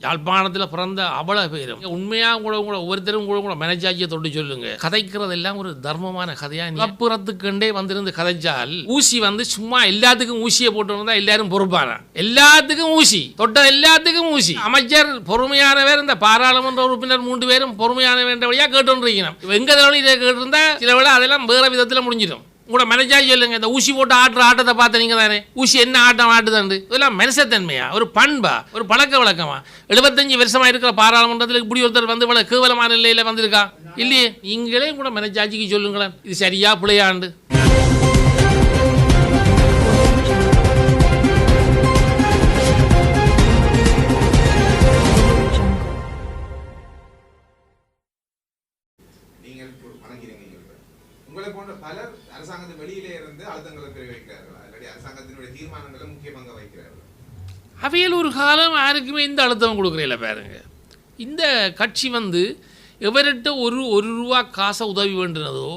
யாழ்ப்பாணத்தில் பிறந்த அபல பேரும். உண்மையாக கூட கூட ஒவ்வொருத்தரும் கூட கூட மேனேஜாஜியை தொட்டு சொல்லுங்க. கதைக்கிறதெல்லாம் ஒரு தர்மமான கதையா அப்புறத்துக்கண்டே வந்திருந்து கதைச்சால் ஊசி வந்து சும்மா எல்லாத்துக்கும் ஊசியை போட்டு வந்தா எல்லாரும் பொறுப்பான எல்லாத்துக்கும் ஊசி. தொட்ட எல்லாத்துக்கும் ஊசி. அமைச்சர் பொறுமையானவர் இந்த பாராளுமன்ற உறுப்பினர் மூன்று பேரும் பொறுமையானவர் வழியா கேட்டுருக்கணும் எங்க தவணை இதை கேட்டிருந்தா சில வேளை அதெல்லாம் வேற விதத்தில் முடிஞ்சிடும். உங்களோட மனசாக சொல்லுங்க இந்த ஊசி போட்டு ஆட்டுற ஆட்டத்தை பார்த்து நீங்க தானே? ஊசி என்ன ஆட்டம் ஆட்டுதாண்டு இதெல்லாம் மனுஷத்தன்மையா? ஒரு பண்பா? ஒரு பழக்க வழக்கமா? எழுபத்தஞ்சு வருஷமா இருக்கிற பாராளுமன்றத்தில் இப்படி ஒருத்தர் வந்து இவ்வளவு கேவலமான நிலையில வந்திருக்கா? இல்லையே. நீங்களே கூட மனசாட்சிக்கு சொல்லுங்களேன். இது சரியா பிள்ளையாண்டு நீங்கள் வணங்கிறீங்க உங்களை போன்ற பலர் அரசாங்கத்தின் வெளியிலே இருந்து அழுத்தங்களை தெரிவிக்கிறார்களா இல்லாட்டி அரசாங்கத்தினுடைய தீர்மானங்களை முக்கிய பங்கு வகிக்கிறார்களா. அவையில் ஒரு காலம் யாருக்குமே இந்த அழுத்தம் கொடுக்குறீங்கள பாருங்க. இந்த கட்சி வந்து எவர்கிட்ட ஒரு ஒரு ரூபா காசை உதவி வேண்டினதோ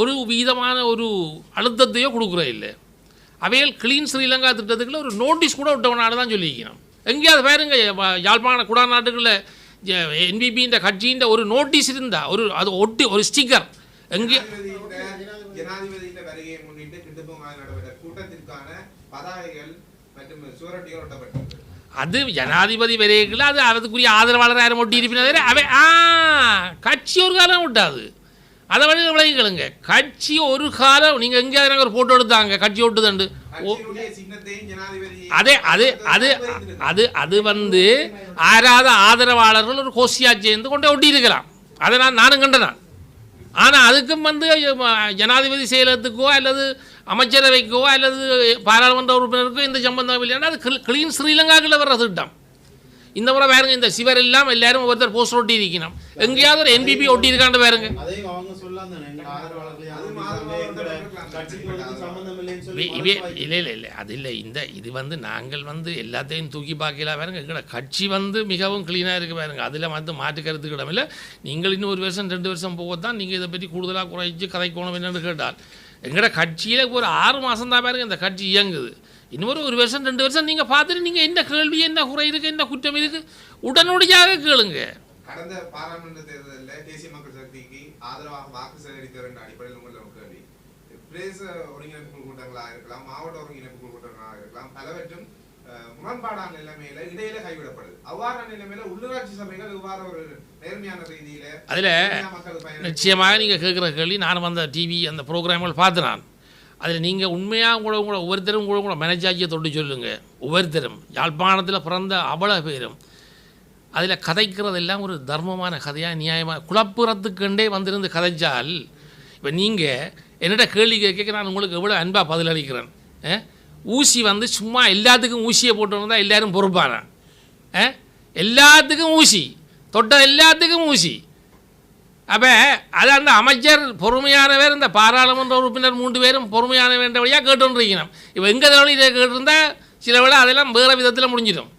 ஒரு விதமான ஒரு அழுத்தத்தையோ கொடுக்குற இல்லை. அவைகள் கிளீன் ஸ்ரீலங்கா திட்டத்துக்குள்ள ஒரு நோட்டீஸ் கூட விட்டவனால தான் சொல்லியிருக்கிறோம். எங்கேயாவது பாருங்க யாழ்ப்பாண குடா நாட்டுகளில் என்பிபி இந்த கட்சியின் ஒரு நோட்டீஸ் இருந்தா ஒரு அது ஒட்டி ஒரு ஸ்டிக்கர். எங்கே ஜனாதிபதியின் வருகையை முன்னிட்டு கிட்டுப்பமாக நடைபெற்ற கூட்டத்திற்கான பதாகைகள் மற்றும் சுவரொட்டிகள் ஒட்டப்பட்டது அது ஜனாதிபதி வரையில் அது அதுக்குரிய ஆதரவாளர் யாரும் ஒட்டி இருப்பினதே அவை ஆ கட்சி ஒரு காலம் விட்டாது அதை வழி விளங்கிக்கலுங்க கட்சி ஒரு காலம் நீங்கள் எங்கேயாவது எனக்கு ஒரு ஃபோட்டோ எடுத்தாங்க கட்சி ஒட்டுதண்டு ஓ கட்சியினுடைய சின்னத்தையும் ஜனாதிபதி அதே அது அது அது அது வந்து ஆறாத ஆதரவாளர்கள் ஒரு கோஷியா சேர்ந்து கொண்டு ஒட்டி இருக்கலாம் அதை நான் நானும் கண்டதான் ஆனால் அதுக்கும் வந்து ஜனாதிபதி செயலகத்துக்கோ அல்லது அமைச்சரவைக்கோ அல்லது பாராளுமன்ற உறுப்பினருக்கோ இந்த சம்பந்தம் இல்லைன்னா அது கிளீன் ஸ்ரீலங்காக்கில் வர்ற திட்டம் இந்த முறை பாருங்க இந்த சிவர் எல்லாம் எல்லாரும் ஒருத்தர் போஸ்டர் ஒட்டி இருக்கணும் எங்கேயாவது ஒரு என்பிபி ஒட்டி இருக்காண்டு பாருங்க. தானே இல்லை இல்லை இல்லை. அது இல்லை. இந்த இது வந்து நாங்கள் வந்து எல்லாத்தையும் தூக்கி பார்க்கல பாருங்க. எங்களோட கட்சி வந்து மிகவும் க்ளீனாக இருக்கு பாருங்க. அதில் வந்து மாற்று இடமில்லை நீங்கள் இன்னும் ஒரு வருஷம் ரெண்டு வருஷம் போகத்தான் நீங்கள் இதை பற்றி கூடுதலாக குறைச்சி கதைக்கணும் என்னன்னு கேட்டால் எங்களோட கட்சியில் ஒரு ஆறு மாதம் தான் பாருங்க இந்த கட்சி இயங்குது. இன்னும் ஒரு ஒரு வருஷம் ரெண்டு வருஷம் நீங்கள் பார்த்துட்டு நீங்கள் என்ன கேள்வி என்ன குறை இருக்குது என்ன குற்றம் இருக்குது உடனடியாக கேளுங்க. கடந்த பாராளுமன்ற தேர்தலில் தேசிய மக்கள் சக்திக்கு ஆதரவாக வாக்கு சேகரித்தவர் என்ற அடிப்படையில் உங்கள் ஒரு கேள்வி. பிரதேச ஒருங்கிணைப்பு குழு கூட்டங்களாக இருக்கலாம் மாவட்ட ஒருங்கிணைப்பு குழு கூட்டங்களாக இருக்கலாம் பலவற்றும் முரண்பாடான நிலைமையில இடையில கைவிடப்படுது. அவ்வாறான நிலைமையில உள்ளூராட்சி சபைகள் இவ்வாறு ஒரு நேர்மையான ரீதியில அதில் நிச்சயமாக நீங்கள் கேட்குற கேள்வி நானும் அந்த டிவி அந்த ப்ரோக்ராம்கள் பார்த்து நான். அதில் நீங்கள் உண்மையாக கூட கூட ஒவ்வொருத்தரும் கூட கூட மனஜாஜியை தொட்டு சொல்லுங்கள் ஒவ்வொருத்தரும் யாழ்ப்பாணத்தில் பிறந்த அவ்வளோ பேரும் அதில் கதைக்கிறதெல்லாம் ஒரு தர்மமான கதையாக நியாயமாக குழப்புறத்துக்கண்டே வந்திருந்து கதைச்சால் இப்போ நீங்கள் என்னோட கேள்வி கேட்க நான் உங்களுக்கு எவ்வளோ அன்பாக பதிலளிக்கிறேன் ஊசி வந்து சும்மா எல்லாத்துக்கும் ஊசியை போட்டு வந்தால் எல்லாரும் பொறுப்பான? எல்லாத்துக்கும் ஊசி தொட்ட எல்லாத்துக்கும் ஊசி. அப்போ அது அந்த அமைச்சர் பொறுமையானவர் இந்த பாராளுமன்ற உறுப்பினர் மூன்று பேரும் பொறுமையான வேண்டிய வழியாக கேட்டுருக்கணும் இப்போ எங்கே தவணை இதை சில வேளை அதெல்லாம் வேறு விதத்தில் முடிஞ்சிடும்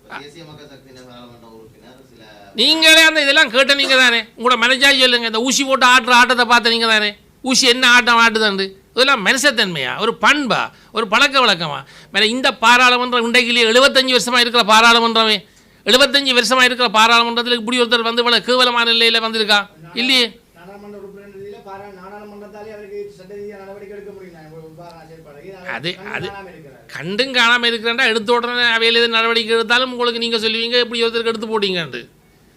தேசிய மக்கள் சக்தியினர் பாராளுமன்ற உறுப்பினர் சில நீங்களே அந்த இதெல்லாம் கேட்ட நீங்கள் தானே? உங்களோட மனஜாஜி சொல்லுங்க இந்த ஊசி போட்டு ஆட்டுற ஆட்டத்தை பார்த்த நீங்கள் தானே? ஊசி என்ன ஆட்டம் ஆட்டுதாண்டு இதெல்லாம் மனுஷத்தன்மையா? ஒரு பண்பா? ஒரு பழக்க வழக்கமா? மேலே இந்த பாராளுமன்றம் இன்றைக்கு எழுபத்தஞ்சு வருஷமாக இருக்கிற பாராளுமன்றமே. எழுபத்தஞ்சு வருஷமாக இருக்கிற பாராளுமன்றத்தில் இப்படி ஒருத்தர் வந்து இவ்வளோ கேவலமான நிலையில் வந்திருக்கா? இல்லையே. அது- அது-. கண்டும் காணாமல் இருக்கிறேன்டா எடுத்த உடனே அவையில் எது நடவடிக்கை எடுத்தாலும் உங்களுக்கு நீங்கள் சொல்லுவீங்க இப்படி ஒருத்தருக்கு எடுத்து போட்டீங்கன்ட்டு.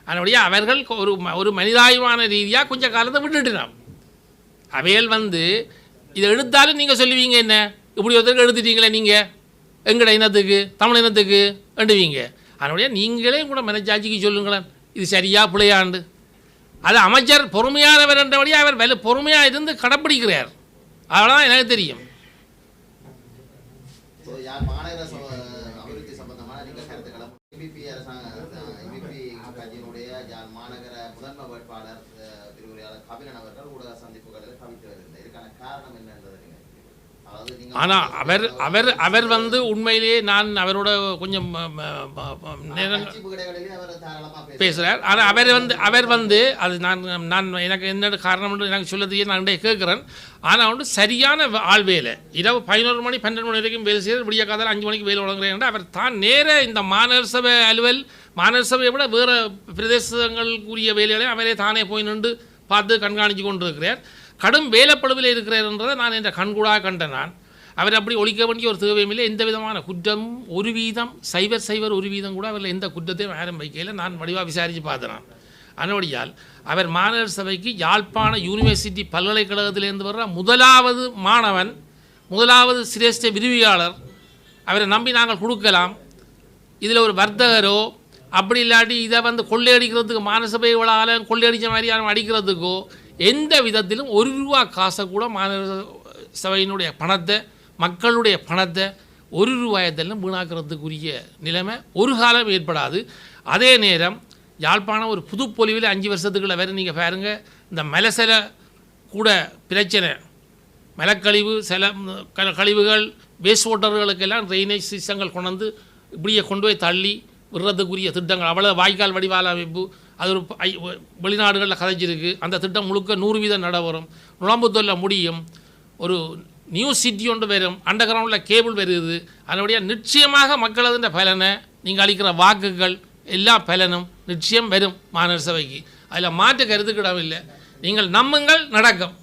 அதனுடைய அவர்கள் ஒரு ம- ஒரு மனிதாயுமான ரீதியாக கொஞ்சம் காலத்தை விட்டுட்டுனாம் அவையல் வந்து இதை எடுத்தாலும் நீங்கள் சொல்லுவீங்க என்ன? இப்படி ஒருத்தருக்கு எடுத்துட்டீங்களே நீங்கள் எங்கட இனத்துக்கு? தமிழ் இனத்துக்கு? வேண்டுவீங்க அதனுடைய நீங்களே கூட மனச்சாட்சிக்கு சொல்லுங்களேன். இது சரியா பிள்ளையாண்டு அது அமைச்சர் பொறுமையானவர் என்றபடியாக அவர் வெல பொறுமையாக இருந்து கடைப்பிடிக்கிறார். அவ்வளோதான் எனக்கு தெரியும். யார் மாநகர அபிவிருத்தி சம்பந்தமான நீங்கள் கருத்துக்களை இபிபி அரசாங்க இபிபி கட்சியினுடைய யார் மாநகர முதன்மை வேட்பாளர் அஹ், திருவுரையாளர் கபிலன் அவர்கள் ஊடக சந்திப்புகளில் கவித்து வருகிறார் இதுக்கான காரணம் என்னன்றதை ஆனால் அவர் அவர் அவர் வந்து உண்மையிலேயே நான் அவரோட கொஞ்சம். பேசுகிறார் ஆனால் அவர் வந்து அவர் வந்து அது நான் நான் எனக்கு என்ன காரணம்னு எனக்கு சொல்ல தெரியும் நான் கேட்குறேன். ஆனால் வந்து சரியான ஆள் வேலை இரவு பதினோரு மணி பன்னெண்டு மணி வரைக்கும் வேலை செய்ய விடிய காதால் அஞ்சு மணிக்கு வேலை வழங்குறேன் அவர் தான் நேர இந்த மாநகர சபை அலுவல் மாநகர சபையை விட வேறு பிரதேசங்களுக்குரிய வேலைகளை அவரே தானே போய் நின்று பார்த்து கண்காணித்து கொண்டு இருக்கிறார் கடும் வேலைப்பளுவில் இருக்கிறார் என்றதை நான் என்ற கண்கூடாக கண்டேன் நான். அவர் அப்படி ஒழிக்க வேண்டிய ஒரு தேவையும் இல்லை. எந்த விதமான குற்றமும் ஒரு வீதம் சைவர் சைவர் ஒரு வீதம் கூட அவரில் எந்த குற்றத்தையும் யாரும் வைக்கையில் நான் வடிவாக விசாரித்து பார்த்தேன் அதனுடையால் அவர் மாநகர சபைக்கு யாழ்ப்பாண யூனிவர்சிட்டி பல்கலைக்கழகத்திலேருந்து வர்ற முதலாவது மாணவன் முதலாவது சிரேஷ்ட விரிவியாளர் அவரை நம்பி நாங்கள் கொடுக்கலாம். இதில் ஒரு வர்த்தகரோ அப்படி இல்லாட்டி இதை வந்து கொள்ளையடிக்கிறதுக்கு மாநசபை விழாவில் கொள்ளையடித்த மாதிரி யாரும் அடிக்கிறதுக்கோ எந்த விதத்திலும் ஒரு ரூபா காசை கூட மாநகர சபையினுடைய பணத்தை மக்களுடைய பணத்தை ஒரு ரூபாயத்தெல்லாம் வீணாக்கிறதுக்குரிய நிலைமை ஒரு காலம் ஏற்படாது. அதே நேரம் யாழ்ப்பாணம் ஒரு புதுப்பொலிவில் அஞ்சு வருஷத்துக்குள்ள வேறு நீங்கள் பாருங்கள் இந்த மலசல கூட பிரச்சனை. மலக்கழிவு சில கழிவுகள் வேஸ்ட் வாட்டர்களுக்கெல்லாம் ட்ரைனேஜ் சிஸ்டங்கள் கொண்டு வந்து இப்படியே கொண்டு போய் தள்ளி விடுறதுக்குரிய திட்டங்கள். அவ்வளோ வாய்க்கால் வடிவால அமைப்பு அது ஒரு வெளிநாடுகளில் கதைச்சிருக்கு அந்த திட்டம் முழுக்க நூறு வீதம் நடவரும் நுழம்புத்தொல்ல முடியும். ஒரு நியூ சிட்டி ஒன்று வரும். அண்டர் கிரவுண்டில் கேபிள் வருது. அதனுடைய நிச்சயமாக மக்களது பலனை நீங்கள் அளிக்கிற வாக்குகள் எல்லா பலனும் நிச்சயம் வரும் மாநகர சபைக்கு. அதில் மாற்று கருத்துக்கிடமில்லை நீங்கள் நம்புங்கள் நடக்கும்.